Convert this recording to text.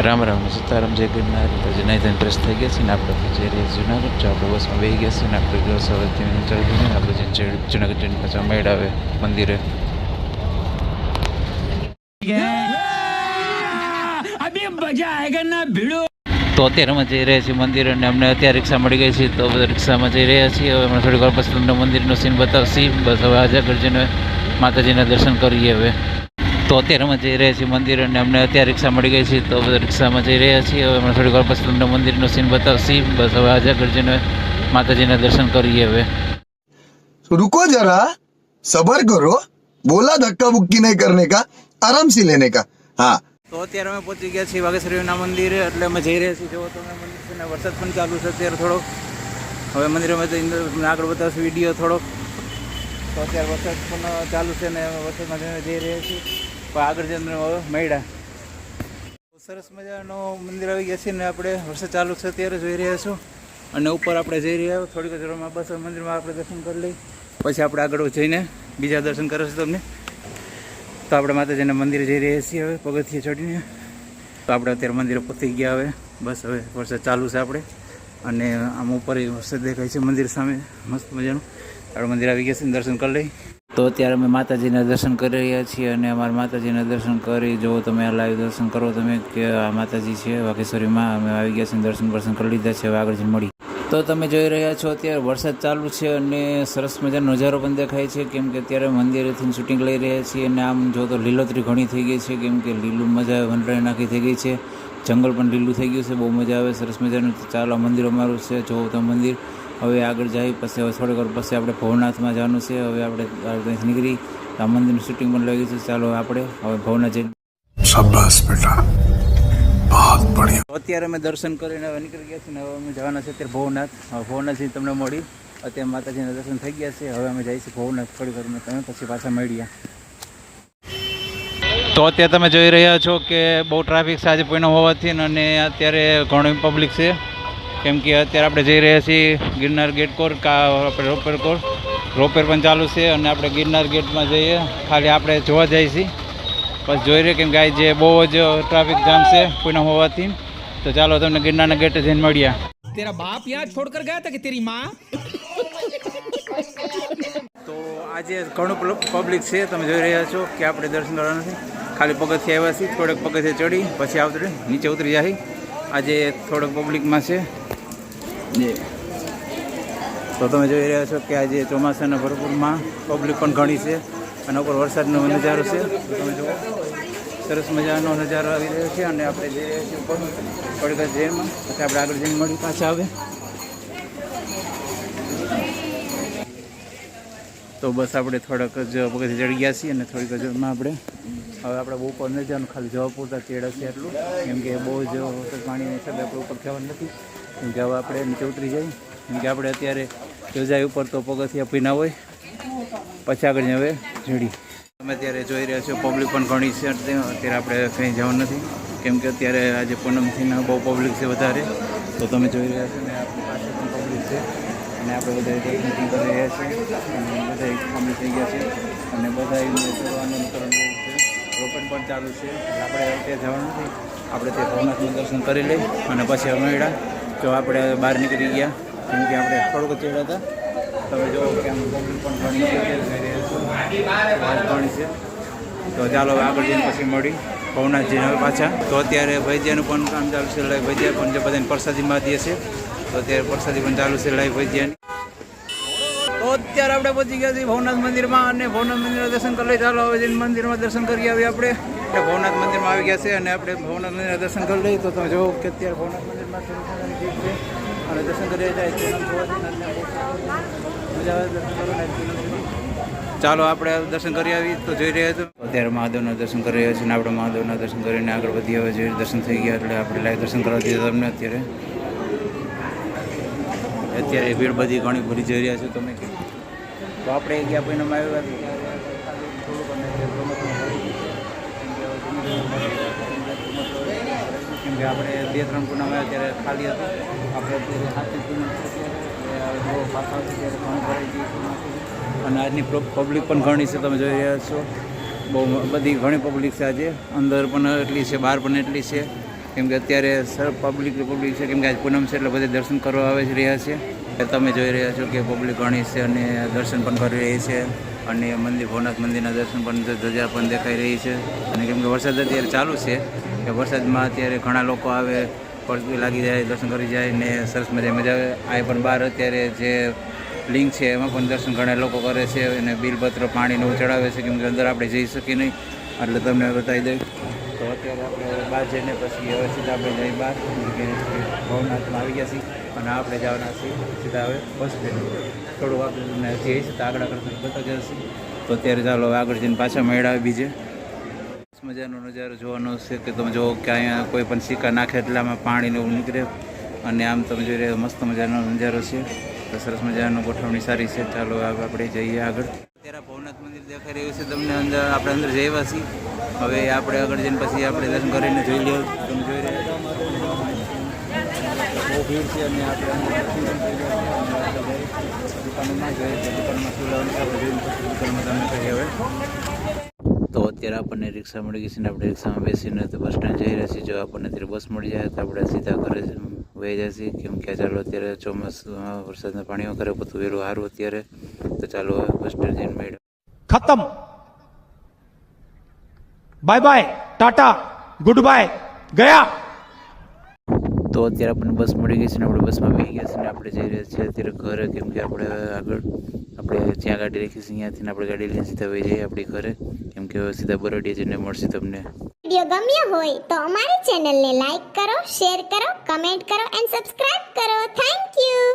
રામ રામ સીતારામ જય ગિરનાર તો જનાઈધન થઈ ગયા છે ને આપણે જઈ રહ્યા જુનાગઢ જો આપણે બસમાં બેસી ગયા છે ને આપણે ગયો સવારથી ચાલુ થઈ ને આપણે જે જુનાગઢ ટ્રેન પાછા મેળ આવે મંદિરે મજા આવેગા ના ભીડો. તો અત્યારે અમે જઈ રહ્યા છીએ મંદિર અને અમને અત્યારે રિક્ષા મળી ગઈ છે તો બધા રિક્ષામાં જઈ રહ્યા છીએ. હવે હમણાં થોડીક વાર પછી તમને મંદિરનો સીન બતાવશી. બસ હવે આજે આગળ માતાજીના દર્શન કરીએ હવે. તો અત્યારે અમે જઈ રહ્યા છીએ મંદિર અને અમને અત્યારે રિક્ષા મળી ગઈ છે તો બધા રિક્ષામાં જઈ રહ્યા છીએ હવે હમણાં થોડીક વાર પછી તમને મંદિરનો સીન બતાવશી બસ હવે આજે આગળ જઈને માતાજીના દર્શન કરીએ હવે तो रुको जरा सबर करो बोला धक्का बुक्की नहीं करने का आराम से लेने का हाँ તો અત્યારે અમે પહોંચી ગયા છીએ વાઘેશ્વરીના મંદિરે એટલે અમે જઈ રહ્યા છીએ જો તમે મંદિર છે ને વરસાદ પણ ચાલુ છે અત્યારે થોડોક હવે મંદિરમાં જઈને તમને આગળ બતાવશું વિડીયો થોડોક તો અત્યારે વરસાદ પણ ચાલુ છે ને વરસાદમાં જઈને જઈ રહ્યા છીએ પણ આગળ જઈને મળ્યા. સરસ મજાનો મંદિર આવી ગયા છે ને આપણે વરસાદ ચાલુ છે અત્યારે જોઈ રહ્યા છો. અને ઉપર આપણે જઈ રહ્યા થોડીક જ બસ મંદિરમાં આપણે દર્શન કરી લઈ. પછી આપણે આગળ જઈને બીજા દર્શન કરીશું તમને. તો આપણે માતાજીના મંદિરે જઈ રહ્યા છીએ હવે, પગથિયે ચડીને તો આપણે અત્યારે મંદિરે પહોંચી ગયા હવે. બસ હવે વરસાદ ચાલુ છે આપણે. અને આમ ઉપર વરસાદ દેખાય છે મંદિર સામે. મસ્ત મજાનું. આપણે મંદિર આવી ગયા છે દર્શન કરી લઈ. તો અત્યારે અમે માતાજીના દર્શન કરી રહ્યા છીએ અને અમારા માતાજીના દર્શન કરી જો તમે આ લાઈવ દર્શન કરો તમે, કે આ માતાજી છે, વાઘેશ્વરીમાં અમે આવી ગયા છીએ દર્શન દર્શન કરી લીધા છે, હવે મળી. તો તમે જોઈ રહ્યા છો અત્યારે વરસાદ ચાલુ છે અને સરસ મજાનો નજારો પણ દેખાય છે, કેમ કે અત્યારે મંદિરેથી શૂટિંગ લઈ રહ્યા છીએ અને આમ જો તો લીલોતરી ઘણી થઈ ગઈ છે, કેમ કે લીલું મજા વનરાઈ નાખી થઈ ગઈ છે. જંગલ પણ લીલું થઈ ગયું છે, બહુ મજા આવે, સરસ મજાનું ચાલો મંદિર અમારું છે જોવો તો મંદિર. હવે આગળ જઈ પછી હવે થોડીક વાર પછી આપણે ભવનાથમાં જવાનું છે. હવે આપણે ત્યાંથી નીકળી રામ મંદિરનું શૂટિંગ પણ લઈ ગયું છે. ચાલો આપણે હવે ભવનાથ જઈ શાબાશ બેટા. બહુત બઢિયા. અત્યારે અમે દર્શન કરીને હવે નીકળી ગયા છીએ ને હવે અમે જવાના છે અત્યારે ભવનાથ. હવે ભવનાથથી તમને મળી. અત્યારે માતાજીના દર્શન થઈ ગયા છે. હવે અમે જઈશું ભવનાથ. થોડી વાર તમે પછી પાછા મળ્યા તો અત્યારે તમે જોઈ રહ્યા છો કે બહુ ટ્રાફિક સાંજે પૂર્ણ હોવાથી અને અત્યારે ઘણી પબ્લિક છે. કેમ કે અત્યારે આપણે જઈ રહ્યા છીએ ગિરનાર ગેટ કોર કા આપણે રોપેર કોર. રોપેર પણ ચાલુ છે અને આપણે ગિરનાર ગેટમાં જઈએ. ખાલી આપણે જોવા જઈએ છીએ. બસ જોઈ રહીએ કેમ કે આજે બહુ જ ટ્રાફિક જામ છે કોઈના હોવાથી. તો ચાલો તમને ગિરનારના ગેટે જઈને મળ્યા તેરા બાપ યાદ છોડકર ગયા હતા કે તેરી માં? તો આજે ઘણું પબ્લિક છે તમે જોઈ રહ્યા છો કે આપણે દર્શન કરવા નથી. ખાલી પગથિયા આવ્યા છીએ થોડેક પગથિયા ચડી પછી આવતરી નીચે ઉતરી જાય આજે થોડોક પબ્લિકમાં છે. જે. તો તમે જોઈ રહ્યા છો કે આજે ચોમાસાના ભરપૂરમાં પબ્લિક પણ ઘણી છે અને ઉપર વરસાદનો નજારો છે. તમે જુઓ, સરસ મજાનો નજારો આવી રહ્યો છે અને આપણે જઈ રહ્યા છીએ ઉપર. થોડીક જ જેમાં, પછી આપણે આગળ જઈને મળી પાછા આવે તો બસ આપણે થોડાક જ પગથી ચડી ગયા છીએ અને થોડીક હજુરમાં આપણે હવે આપણે બહુ ઉપર નથી જવાનું, ખાલી જવા પૂરતા ચેડા છે એટલું. કેમ કે બહુ જ પાણીની હિસાબે આપણે ઉપર જવાનું નથી. કેમ આપણે નીચે ઉતરી જઈએ કેમ કે આપણે અત્યારે યોજાઈ ઉપર તો પગથિયા પીના હોય. પછી આગળ હવે જડી તમે અત્યારે જોઈ રહ્યા છો પબ્લિક પણ ઘણી છે. અત્યારે આપણે કંઈ જવાનું નથી. કેમ કે અત્યારે આજે પૂનમથી બહુ પબ્લિક છે વધારે. તો તમે જોઈ રહ્યા છો ને, આપણી પાસે પણ પબ્લિક છે. અને આપણે બધા દર્શન કરી રહ્યા છીએ. અને બધા સામેલ થઈ ગયા છે. અને બધા જોવાનું કરવાનું રોપણ પણ ચાલુ છે. આપણે ત્યાં જવાનું નથી. આપણે તે ભવનાથનું દર્શન કરી લઈ અને પછી અમે તો આપણે બહાર નીકળી ગયા. કેમ કે આપણે થોડુંક ચડ્યા હતા. તમે જો કેમ પણ છે તો ચાલો આગળ જઈને પછી મળી. ભવનાથજીને હવે પાછા. તો અત્યારે ભજીયાનું પણ કામ ચાલુ છે લાઈવ ભજીયા પણ જે બધાને પ્રસાદીમાં દે છે તો અત્યારે પ્રસાદી પણ ચાલુ છે લાઈવ ભૈજિયાની અત્યારે આપણે પહોંચી ગયા છીએ ભવનાથ મંદિરમાં અને ભવનાથ મંદિરના દર્શન કરી ચાલો, હવે જઈને મંદિરમાં દર્શન કરી આવીએ આપણે. એટલે ભવનાથ મંદિરમાં આવી ગયા છે અને આપણે ભવનાથ મંદિરના દર્શન કરી લઈએ. તો તમે જુઓ કે અત્યારે ભવનાથ મંદિરમાં અને દર્શન કરી જાય છે મજા આવે દર્શન કરવાના ચાલો, આપણે દર્શન કરી આવી તો જોઈ રહ્યા છો. અત્યારે મહાદેવના દર્શન કરી રહ્યા છીએ અને આપણે મહાદેવના દર્શન કરીને આગળ વધી હવે જોઈ દર્શન થઈ ગયા. એટલે આપણે લાઈવ દર્શન કરવા દીધા તમને અત્યારે. અત્યારે ભીડ બધી ઘણી ભરી જઈ રહ્યા છો. તમે તો આપણે ગયા પહેલાં આવ્યા હતા કેમ કે આપણે બે ત્રણ પૂનમ આવ્યા ત્યારે ખાલી હતું. આપણે સાતમી પૂનમ બહુ અને આજની પબ્લિક પણ ઘણી છે, તમે જોઈ રહ્યા છો. બહુ બધી ઘણી પબ્લિક છે આજે. અંદર પણ એટલી છે, બહાર પણ એટલી છે. કેમ કે અત્યારે સર પબ્લિક પબ્લિક છે, કેમ કે આજ પૂનમ છે એટલે બધે દર્શન કરવા આવે રહ્યા છે. એટલે તમે જોઈ રહ્યા છો કે પબ્લિક ઘણી છે અને દર્શન પણ કરી રહી છે અને મંદિર ભવનાથ મંદિરના દર્શન પણ ધજા પણ દેખાઈ રહી છે. અને કેમ કે વરસાદ અત્યારે ચાલુ છે, કે વરસાદમાં અત્યારે ઘણા લોકો આવે પડતી લાગી જાય, દર્શન કરી જાય ને સરસ મજા મજા આવે. આ પણ બહાર અત્યારે જે લિંક છે એમાં પણ દર્શન ઘણા લોકો કરે છે અને બિલપત્ર પાણીને એવું ચડાવે છે, કેમ કે અંદર આપણે જઈ શકીએ નહીં. એટલે તમને બતાવી દઈ. તો અત્યારે આપણે બહાર જઈને પછી સીધા આપણે જઈ બહાર. કે ભવનાથમાં આવી ગયા છીએ. અને આપણે જવાના છીએ સીધા હવે બસ થોડું આપણે છીએ તો આગળ આગળ ગયા છીએ તો અત્યારે ચાલો આગળ જઈને પાછા મેળા બીજે. મજાનો નજારો જોવાનો છે કે તમે જુઓ કે અહીંયા કોઈ પણ સિક્કા નાખે એટલામાં પાણીને એવું નીકળે. અને આમ તમે જોઈ રહ્યા મસ્ત મજાનો નજારો છે. તો સરસ મજાનો ગોઠવણી સારી છે. ચાલો આપણે જઈએ આગળ. અત્યારે ભવનાથ મંદિર દેખાઈ રહ્યું છે. તમને અંદર, આપણે અંદર જઈ છીએ. હવે આપણે આગળ જઈને પછી આપણે દર્શન કરીને જોઈ લઈએ તમે જોઈ રહ્યા છો. બહુ છે અને આપણે તો અત્યારે આપણને રિક્ષા મળી ગઈ છે ને આપણે રિક્ષામાં બેસીને તો બસ સ્ટેન્ડ જઈ રહ્યા છીએ. જો આપણને અત્યારે બસ મળી જાય તો આપણે સીધા ઘરે વહી જશે કેમ કે ચાલો અત્યારે ચોમાસામાં વરસાદના પાણી કરે બધું વેલું સારું અત્યારે. તો ચાલો બસ સ્ટેન્ડ જઈને મેળ ખતમ. Bye bye, tata, goodbye, ગયા. તો અત્યારે આપણને બસ મળી ગઈ છે ને આપણે બસમાં બેસી ગયા છે ને આપણે જઈ રહ્યા છીએ અત્યારે ઘરે, કેમ કે આપણે આગળ આપણે જ્યાં ગાડી રાખી છે ને આપણે ગાડી લઈને સીધા વહી જઈએ આપણી ઘરે. કેમ કે સીધા બરોડીએ જઈને મળશે તમને. વીડિયો ગમ્યો હોય તો અમારી ચેનલને લાઈક કરો, શેર કરો, કમેન્ટ કરો એન્ડ સબસ્ક્રાઇબ કરો. Thank you